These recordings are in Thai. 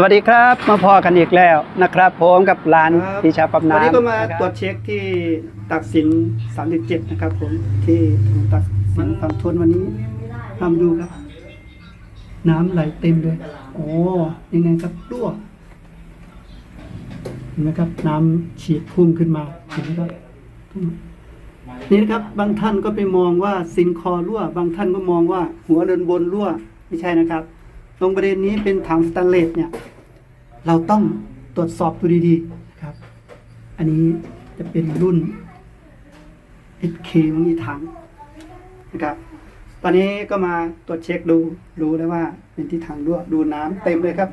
สวัสดีครับ มาพอกันอีกแล้วนะครับผมกับร้านครับพิชาปั๊มน้ำวันนี้ก็มานะครับตรวจเช็คที่ตักสิน37 นะครับ ผมที่ตักสินฝั่งทนวันนี้ทำดูครับ น้ำไหลเต็มเลยโอ้ยังไงครับรั่วเห็นไหมครับ น้ำฉีดพุ่งขึ้นมาเห็นไหมครับนี่นะครับ บางท่านก็ไปมองว่าซินคอรั่ว บางท่านก็มองว่า หัวเรือนบนรั่วไม่ใช่นะครับตรงประเด็นนี้เป็นถังสแตนเลสเนี่ย เราต้องตรวจสอบดูดีๆนะครับ อันนี้จะเป็นรุ่น SK มังอีถังนะครับ ตอนนี้ก็มาตรวจเช็คดูรู้แล้วว่าเป็นที่ถังรั่วดูน้ำเต็มเลยครับ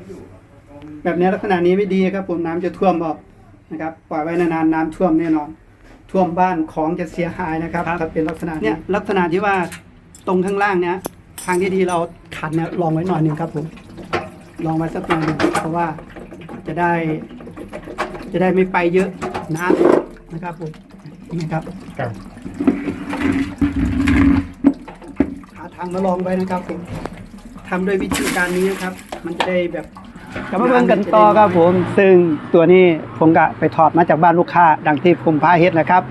แบบนี้ลักษณะนี้ไม่ดีครับผมน้ำจะท่วมออกนะครับปล่อยไว้นานๆน้ำท่วมแน่นอน ท่วมบ้านของจะเสียหายนะครับถ้าเป็นลักษณะเนี้ยลักษณะที่ว่าตรงข้างล่างเนี้ยทางที่ดีเราขันเนี่ยลองไว้หน่อยหนึ่งครับผมลองไว้สักหน่อยหนึ่งเพราะว่า จะได้ จะได้ไม่ไปเยอะน้ำนะครับผมนี่ครับหาทางมาลองไว้นะครับผมทำด้วยวิธีการนี้นะครับ มันจะได้แบบกลับมาเบิ่งกันต่อครับผม ซึ่งตัวนี้ผมก็ไปถอดมาจากบ้านลูกค้า ดังที่ผมพาเฮ็ดนะครับ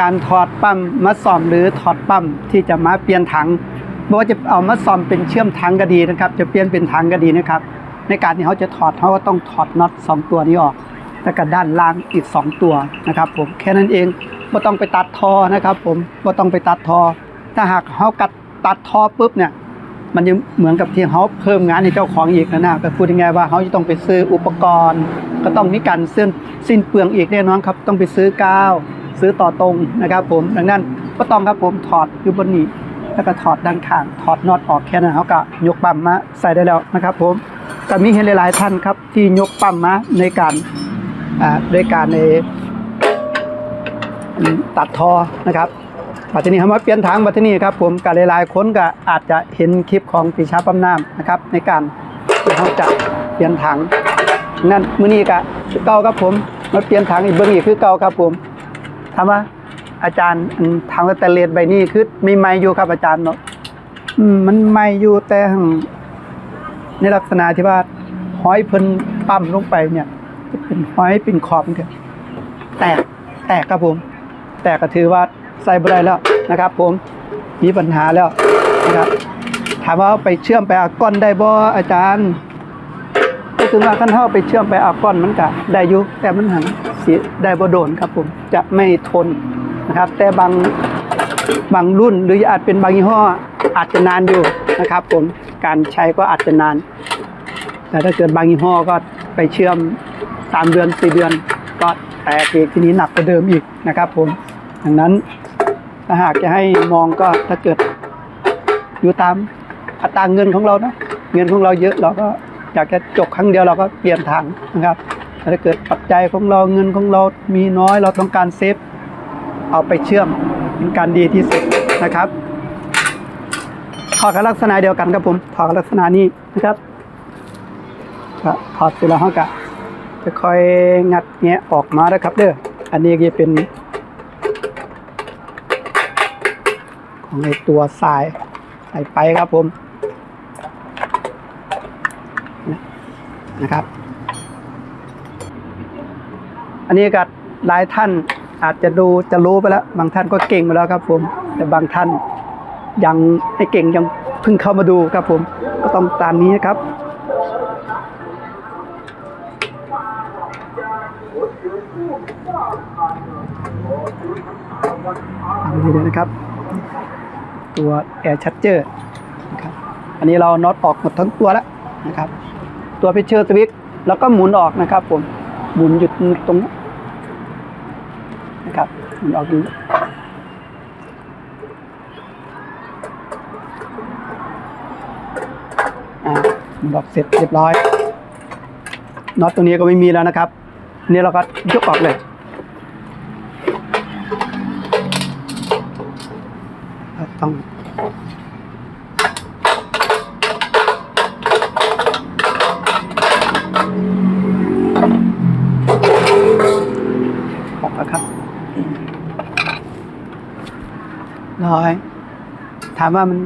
การถอดปั๊มมาซ่อมหรือถอดปั๊มที่จะมาเปลี่ยนถังไม่ว่าจะเอามาซ่อมเป็นเชื่อมถังก็ดีนะครับ จะเปลี่ยนเป็นถังก็ดีนะครับ ในการที่เขาจะถอดเขาก็ต้องถอดน็อตสองตัวนี้ออก แล้วก็ด้านล่างอีกสองตัวนะครับ ผมแค่นั้นเองไม่ต้องไปตัดทอนะครับ ผมไม่ต้องไปตัดทอ ถ้าหากเขากัดตัดทอปุ๊บเนี่ยมันจะเหมือนกับที่เขาเพิ่มงานให้เจ้าของอีกนะนะก็พูดยังไงว่าเขาจะต้องไปซื้ออุปกรณ์ ก็ต้องมีการเส้นสิ้นเปลืองอีกแน่นอนครับ ต้องไปซื้อกาว ซื้อต่อตรงนะครับ ผมดังนั้นก็ต้องครับผมถอดอยู่บนนี้ แล้วก็ถอดด้านข้างถอดน็อตออกแค่นั้นเขาก็ยกปั๊มมาใส่ได้แล้วนะครับ ผม แต่มีเห็นหลาย ๆ ท่านครับ ที่ยกปั๊มมาในการด้วยการในตัดทอนะครับบัดทีนี้คำว่าเปลี่ยนถังบัดทีนี้ครับผมกับหลายๆคนก็อาจจะเห็นคลิปของปีชาปั๊มน้ำนะครับ ในการที่เขาจะเปลี่ยนถังนั่นมื้อนี้ก็เก่าครับผมมาเปลี่ยนถังอีกเบิ่งอีกคือเก่าครับผมถามว่าอาจารย์อันถังสแตนเลสใบนี้คือมีไม้อยู่ครับอาจารย์เนาะมันไม้อยู่แต่ ในลักษณะที่ว่าห้อยเพิ่นปั๊มลงไปเนี่ยจะเป็นห้อยเป็นขอบมันแตกแตกครับผม แต่ก็ถือว่าใส่บ่ได้แล้วนะครับ ผมมีปัญหาแล้วนะครับ ถามว่าไปเชื่อมไปอาก้อนได้บ่อาจารย์ก็คือว่าขั้นเฮาไปเชื่อมไปอาก้อนมันก็ได้อยู่แต่มันหันสิได้บ่โดนครับ ผมจะไม่ทนนะครับ แต่บางบางรุ่นหรืออาจเป็นบางยี่ห้ออาจจะนานอยู่นะครับ ผม การใช้ก็อาจจะนาน แต่ถ้าเกิดบางยี่ห้อก็ไปเชื่อมสามเดือนสี่เดือน ก็แตกอีกทีนี้หนักกว่าเดิมอีกนะครับผมดังนั้นถ้าหากจะให้มองก็ถ้าเกิดอยู่ตามอัตราเงินของเรานะเงินของเราเยอะเราก็อยากจะจบครั้งเดียวเราก็เปลี่ยนทางนะครับแต่ถ้าเกิดปัจจัยของเราเงินของเรามีน้อยเราต้องการเซฟเอาไปเชื่อมเป็นการดีที่สุดนะครับ ถอดกับลักษณะเดียวกันครับผมถอดกับลักษณะนี้นะครับก็ถอดเสร็จแล้วเขาก็จะค่อยงัดแงะออกมานะครับเด้ออันนี้ก็จะเป็น ของไอตัวสายใส่ไปครับผมนะครับ อันนี้ก็หลายท่านอาจจะดูจะรู้ไปแล้ว บางท่านก็เก่งไปแล้วครับผม แต่บางท่าน ยังไม่เก่งยังเพิ่งเข้ามาดูครับผมก็ต้องตามนี้นะครับดูดีเลยนะครับ ตัวแอร์ชัดเจอร์นะครับอันนี้เราน็อตออกหมดทั้งตัวแล้วนะครับ ตัวพิเชอร์สวิตแล้วก็หมุนออกนะครับผมหมุนหยุดตรงนี้นะครับหมุนออกดูอ่าห มุนออกเสร็จเรียบร้อยน็อตตรงนี้ก็ไม่มีแล้วนะครับนนี่เราก็ยกออกเลยต้องออกแล้วครับร้อย ถามว่ามัน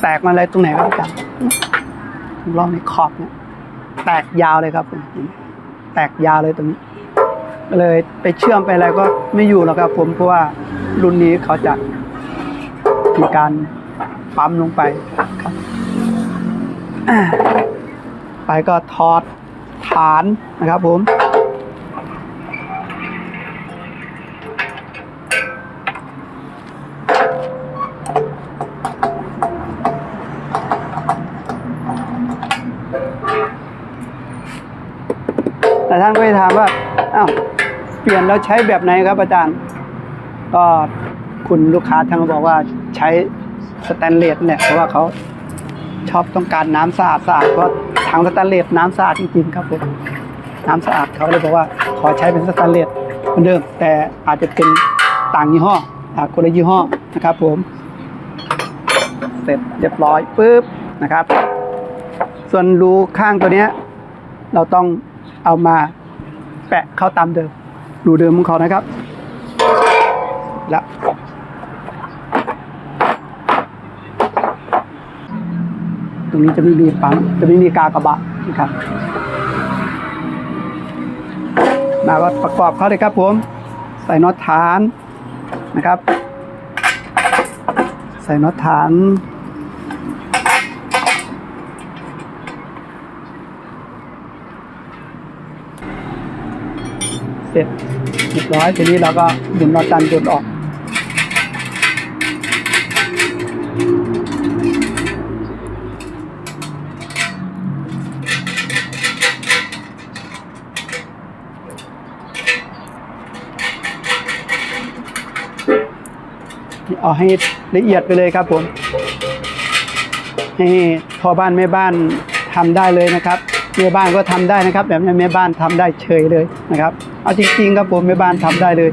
แตกมาอะไรตรงไหนครับอาจารย์ รอบในขอบเนี่ยแตกยาวเลยครับผมแตกยาวเลยตรงนี้เลยไปเชื่อมไปอะไรก็ไม่อยู่หรอกครับผมเพราะว่ารุ่นนี้เขาจะมีการปั๊มลงไปครับไปก็ถอดฐานนะครับผม ถามว่าอ้าวเปลี่ยนแล้วใช้แบบไหนครับอาจารย์ ก็คุณลูกค้าท่านบอกว่าใช้สแตนเลสเนี่ยเพราะว่าเขาชอบต้องการน้ำสะอาดสะอาดเพราะถังสแตนเลสน้ำสะอาดจริงๆครับผมน้ำสะอาดเขาเลยบอกว่าขอใช้เป็นสแตนเลสเหมือนเดิม แต่อาจจะเป็นต่างยี่ห้ออ่าคนละยี่ห้อนะครับ ผม เสร็จเรียบร้อยปุ๊บนะครับ ส่วนรูข้างตัวเนี้ยเราต้องเอามา แปะเข้าตามเดิมรูเดิมของเขานะครับ แล้วตรงนี้จะไม่มีปั๊มจะไม่มีกากระบะนะครับ มาก็ประกอบเข้าเลยครับผม ใส่น็อตฐานนะครับ ใส่น็อตฐาน เสร็จเร้อยทีนี้เราก็หมุนน็อตดันจนออก เอาให้ละเอียดไปเลยครับผม ให้พ่อบ้านแม่บ้านทำได้เลยนะครับแม่บ้านก็ทำได้นะครับ แบบนี้แม่บ้านทำได้เฉยเลยนะครับ เอาจริงๆครับผมแม่บ้านทำได้เลย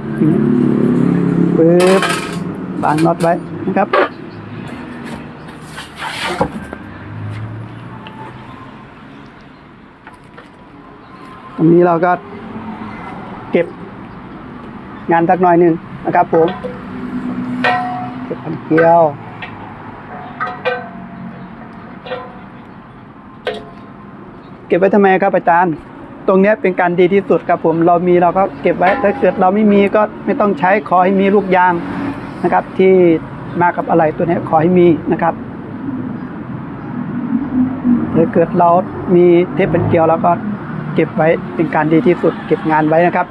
ปึ๊บวางน็อตไว้นะครับตรงนี้เราก็เก็บงานสักหน่อยหนึ่งนะครับผมเก็บพันเกลียวเก็บไว้ทำไมครับอาจารย์ ตรงนี้เป็นการดีที่สุดครับผมเรามีเราก็เก็บไว้ ถ้าเกิดเราไม่มีก็ไม่ต้องใช้ขอให้มีลูกยางนะครับ ที่มากับอะไรตัวนี้ขอให้มีนะครับถ้าเกิดเรามีเทปเป็นเกลียวเราก็เก็บไว้เป็นการดีที่สุด เก็บงานไว้นะครับ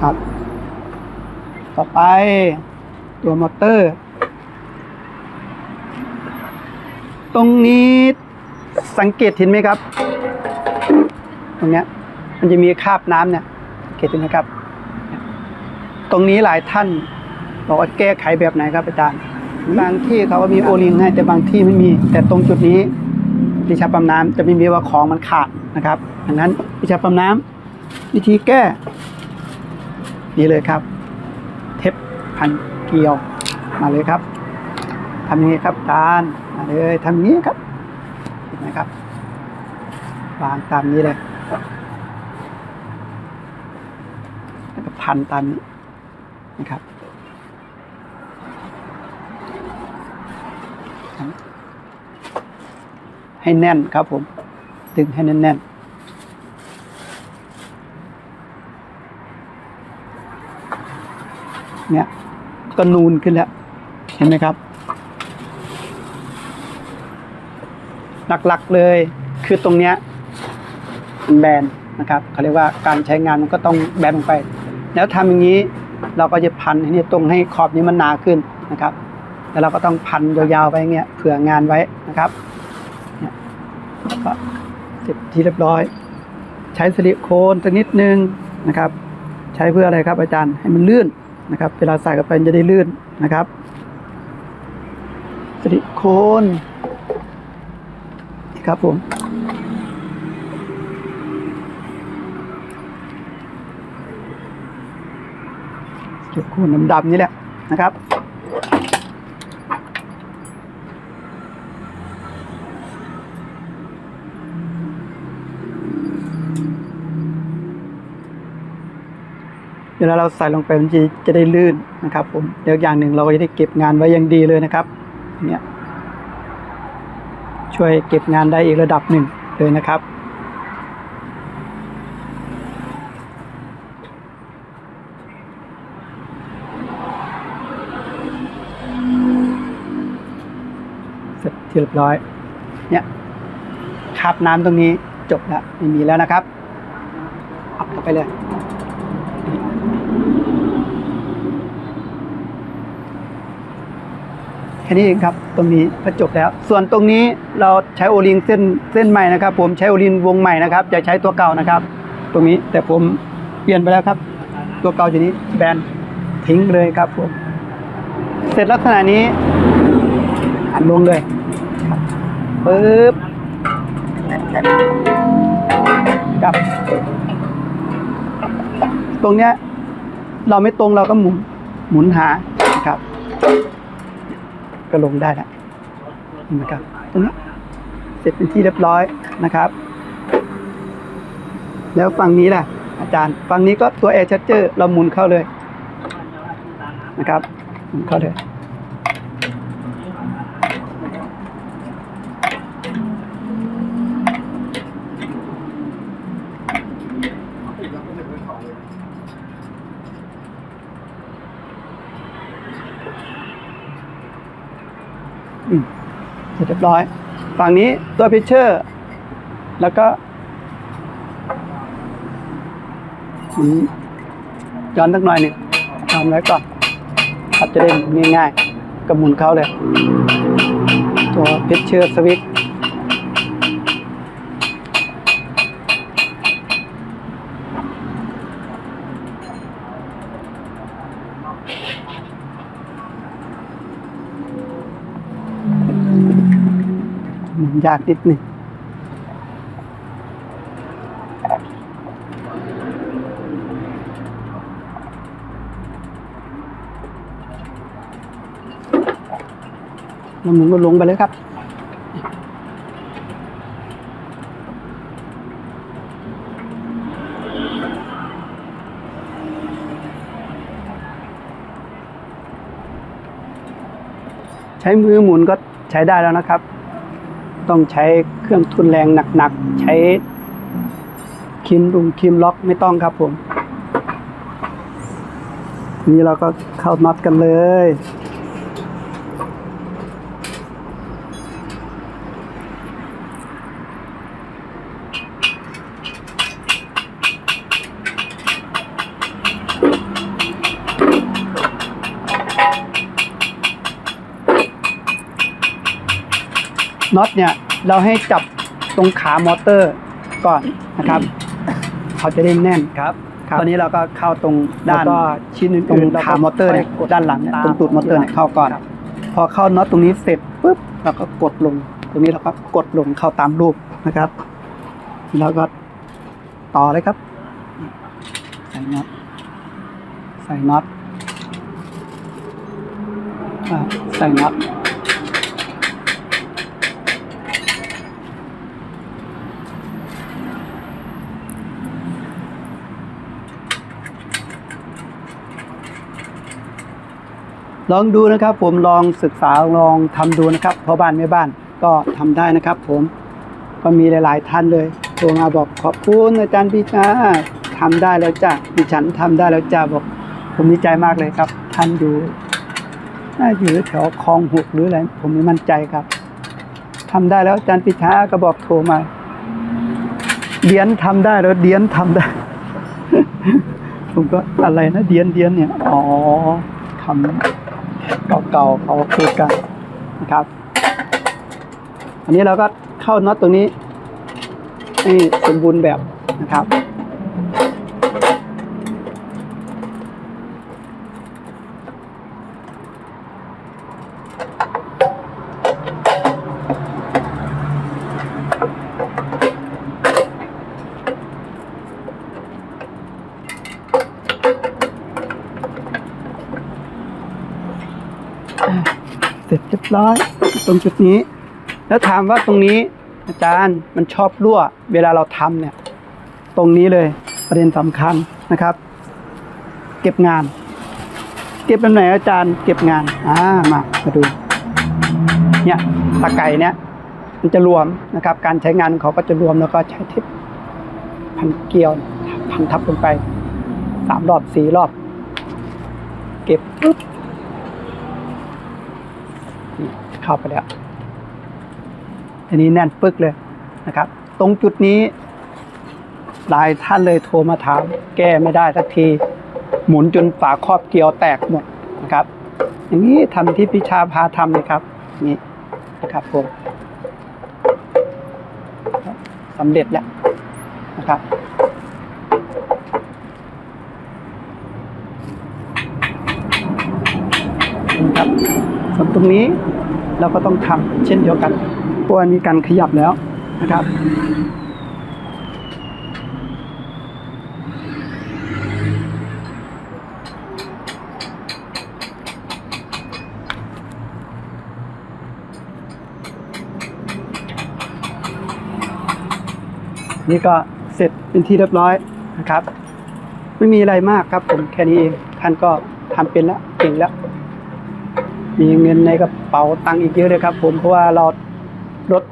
ครับ ต่อไปตัวมอเตอร์ ตรงนี้สังเกตเห็นไหมครับ ตรงเนี้ยมันจะมีคราบน้ำเนี่ยสังเกตเห็นไหมครับ ตรงนี้หลายท่านบอกว่าแก้ไขแบบไหนครับอาจารย์บางที่เขาก็มีโอลิงให้แต่บางที่ไม่มี แต่ตรงจุดนี้วิชาปั๊มน้ำจะไม่มีว่าของมันขาดนะครับดังนั้นวิชาปั๊มน้ำวิธีแก้ นี่เลยครับ เทปพันเกลียวมาเลยครับทำย่างนี้ครับอาจารย์ มาเลยทำอย่างนี้ครับเห็นไหมครับวางตามนี้เลยแล้วก็พันตามนี้นะครับให้แน่นครับผมดึงให้แน่นๆเนี่ยก็นูนขึ้นแล้ว เห็นไหมครับ หลักๆเลยคือตรงเนี้ยแบนนะครับเขาเรียกว่าการใช้งานมันก็ต้องแบนลงไป แล้วทำอย่างนี้เราก็จะพันให้นี่ตรงให้ขอบนี้มันหนาขึ้นนะครับ แล้วเราก็ต้องพันยาวๆไปอย่างเงี้ยเผื่องานไว้นะครับก็เสร็จที่เรียบร้อย ใช้ซิลิโคนสักนิดนึงนะครับ ใช้เพื่ออะไรครับอาจารย์ให้มันลื่นนะครับ เวลาใส่เข้าไปจะได้ลื่นนะครับซิลิโคน ครับผมซิลิโคนดำๆนี่แหละนะครับเวลาเราใส่ลงไปมันจะจะได้ลื่นนะครับผมแล้วอย่างหนึ่งเราก็จะได้เก็บงานไว้อย่างดีเลยนะครับเนี่ย ช่วยเก็บงานได้อีกระดับหนึ่งเลยนะครับ เสร็จเรียบร้อย เนี่ยคาบน้ำตรงนี้จบแล้วไม่มีแล้วนะครับ อับเข้าไปเลย แค่นี้เองครับ ตรงนี้ก็จบแล้ว ส่วนตรงนี้เราใช้โอลิงเส้นเส้นใหม่นะครับ ผมใช้โอลิงวงใหม่นะครับจะใช้ตัวเก่านะครับ ตรงนี้แต่ผมเปลี่ยนไปแล้วครับ ตัวเก่าอยู่นี้แบนทิ้งเลยครับผมเสร็จลักษณะนี้หันลงเลยปึ๊บกับ ตรงเนี้ยเราไม่ตรงเราก็หมุนหมุนหานะครับ ก็ลงได้นะเห็นะครับตรงนี้เสร็จเป็นที่เรียบร้อยนะครับ แล้วฝั่งนี้ล่ะ อาจารย์ฝั่งนี้ก็ตัว air charger เราหมุนเข้าเลยนะครับหมุนเข้าเลย อืม เสร็จเรียบร้อย ฝั่งนี้ตัวพิเชอร์แล้วก็มุนย้อนสักหน่อยหนึ่งทำไว้ก่อนครับจะได้ง่ายๆก็หมุนเขาเลย ตัวพิเชอร์สวิตช์หมุน ยากนิดหนึ่งแล้วหมุนก็ลงไปเลยครับใช้มือหมุนก็ใช้ได้แล้วนะครับ ต้องใช้เครื่องทุนแรงหนักๆ ใช้คิมดุงคิมล็อกไม่ต้องครับผม นี่เราก็เข้าน็อตกันเลย น็อตเนี่ยเราให้จับตรงขามอเตอร์ก่อนนะครับ เขาจะได้แน่นครับตอนนี้เราก็เข้าตรงด้านก็ชิ้นตรงขามอเตอร์เนี่ยด้านหลังเนี่ยตรงตูดมอเตอร์เนี่ยเข้าก่อน พอเข้าน็อตตรงนี้เสร็จปุ๊บเราก็กดลง ตรงนี้เราก็กดลงเข้าตามรูปนะครับ แล้วก็ต่อเลยครับ ใส่น็อตใส่น็อตอ่าใส่น็อต ลองดูนะครับผมลองศึกษาลองทำดูนะครับพ่อบ้านแม่บ้านก็ทำได้นะครับผมก็มีหลายๆท่านเลยโทรมาบอกขอบคุณอาจารย์พิชาทำได้แล้วจ้ะดิฉันทำได้แล้วจ้ะบอก ผมดีใจมากเลยครับ ท่านอยู่น่าอยู่แถวคลองหกหรืออะไรผมไม่มั่นใจครับทำได้แล้วอาจารย์พิชาก็บอกโทรมาเดียนทำได้แล้วเดียนทำได้ ผมก็อะไรนะเดียนเดียนเนี่ยอ๋อทำ เก่าเขาพูดกันนะครับ อันนี้เราก็เข้าน็อตตรงนี้นี่สมบูรณ์แบบนะครับ เส ร้อย ตรงจุดนี้ แล้วถามว่าตรงนี้อาจารย์มันชอบรั่ว เวลาเราทำเนี่ย ตรงนี้เลยประเด็นสำคัญนะครับ เก็บงาน เก็บเป็นไหนอาจารย์ เก็บงานอ่ามามาดู เนี่ยตะไก่เนี่ย มันจะรวมนะครับ การใช้งานของเขาก็จะรวมแล้วก็ใช้เทปพันเกลียวพันทับลงไปสามรอบสี่รอบ เก็บปุ๊บนี่ เข้าไปแล้ว อันนี้แน่นปึกเลยนะครับ ตรงจุดนี้หลายท่านเลยโทรมาถาม แก้ไม่ได้สักที หมุนจนฝาครอบเกลียวแตกหมดนะครับ อย่างนี้ทำที่พิชาพาทำเลยครับ นี่นะครับผมสำเร็จแล้วนะครับครับส่วนตรงนี้ เราก็ต้องทำเช่นเดียวกันเพราะว่ามีการขยับแล้วนะครับนี่ก็เสร็จเป็นที่เรียบร้อยนะครับ ไม่มีอะไรมากครับผมแค่นี้เองท่านก็ทำเป็นแล้วเก่งแล้ว มีเงินในกระเป๋าตังค์อีกเยอะเลยครับ ผมเพราะว่าเราลด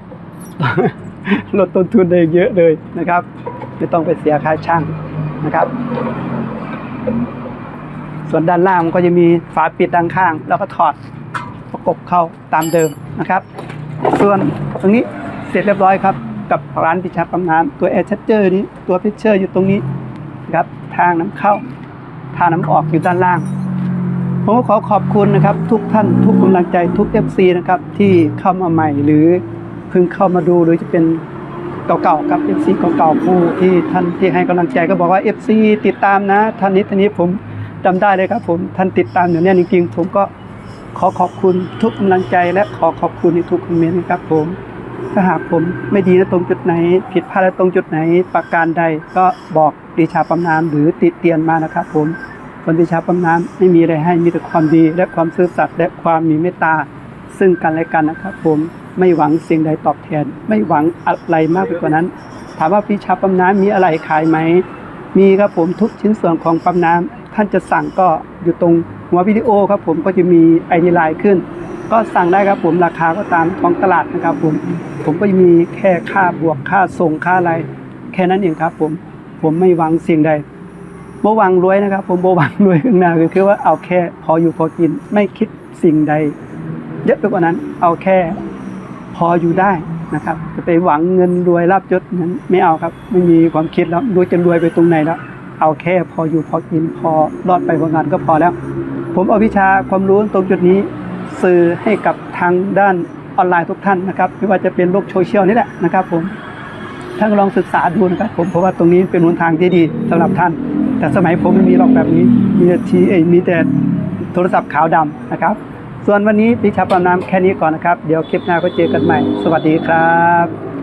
ลดต้นทุนได้เยอะเลยนะครับ ไม่ต้องไปเสียค่าช่างนะครับ ส่วนด้านล่างมันก็จะมีฝาปิดด้านข้าง แล้วก็ถอดประกบเข้าตามเดิมนะครับ ส่วนตรงนี้เสร็จเรียบร้อยครับ กับร้านพิชาปั๊มน้ำตัวแอร์ชัตเจอร์นี้ตัวพิเชอร์อยู่ตรงนี้นะครับทางน้ำเข้าทางน้ำออกอยู่ด้านล่าง ผมก็ขอขอบคุณนะครับทุกท่านทุกกำลังใจทุก FC นะครับที่เข้ามาใหม่หรือเพิ่งเข้ามาดูหรือจะเป็นเก่าๆกับ FC เก่าๆผู้ที่ท่านที่ให้กำลังใจก็บอกว่า FC ติดตามนะท่านนี้ท่านนี้ผมจำได้เลยครับ ผมท่านติดตามอยู่เนี่ยจริงๆผมก็ขอขอบคุณทุกกำลังใจ และขอขอบคุณในทุกคอมเมนต์นะครับผมถ้าหากผมไม่ดีนะตรงจุดไหน ผิดพลาดตรงจุดไหนประการใดก็บอกดีชาปั๊มน้ำหรือติดเตียนมานะครับผม คนที่ชาปั๊มน้ำไม่มีอะไรให้มีแต่ความดีและความซื่อสัตย์และความมีเมตตา ซึ่งกันและกันนะครับผมไม่หวังสิ่งใดตอบแทน ไม่หวังอะไรมากไปกว่านั้น ถามว่าพี่ชาปั๊มน้ำมีอะไรขายไหมมีครับผมทุกชิ้นส่วนของปั๊มน้ำท่านจะสั่งก็อยู่ตรงหัววิดีโอครับผมก็จะมีไอดีไลน์ขึ้น ก็สั่งได้ครับผมราคาก็ตามท้องตลาดนะครับผมผมก็จะมีแค่ค่าบวกค่าส่งค่าอะไร แค่นั้นเองครับผมผมไม่หวังสิ่งใด บหวังรวยนะครับ ผมบหวังรวยข้างหน้าคือคือว่าเอาแค่พออยู่พอกิน ไม่คิดสิ่งใด เยอะไปกว่านั้น เอาแค่พออยู่ได้นะครับ จะไปหวังเงินรวยลาบยศนั้นไม่เอาครับ ไม่มีความคิดแล้วรวยจะรวยไปตรงไหนแล้วเอาแค่พออยู่พอกินพอรอดไปพองานก็พอแล้ว ผมเอาวิชาความรู้ตรงจุดนี้ สื่อให้กับทางด้านออนไลน์ทุกท่านนะครับไม่ว่าจะเป็นโลกโซเชียลนี่แหละนะครับ ผมท่านลองศึกษาดูนะครับผมเพราะว่าตรงนี้เป็นหนทางที่ดีสำหรับท่าน แต่สมัยผมไม่มีหรอกแบบนี้ มีแต่ทีเอมีแต่โทรศัพท์ขาวดำนะครับ ส่วนวันนี้พิชาประน้ำแค่นี้ก่อนนะครับ เดี๋ยวคลิปหน้าก็เจอกันใหม่ สวัสดีครับ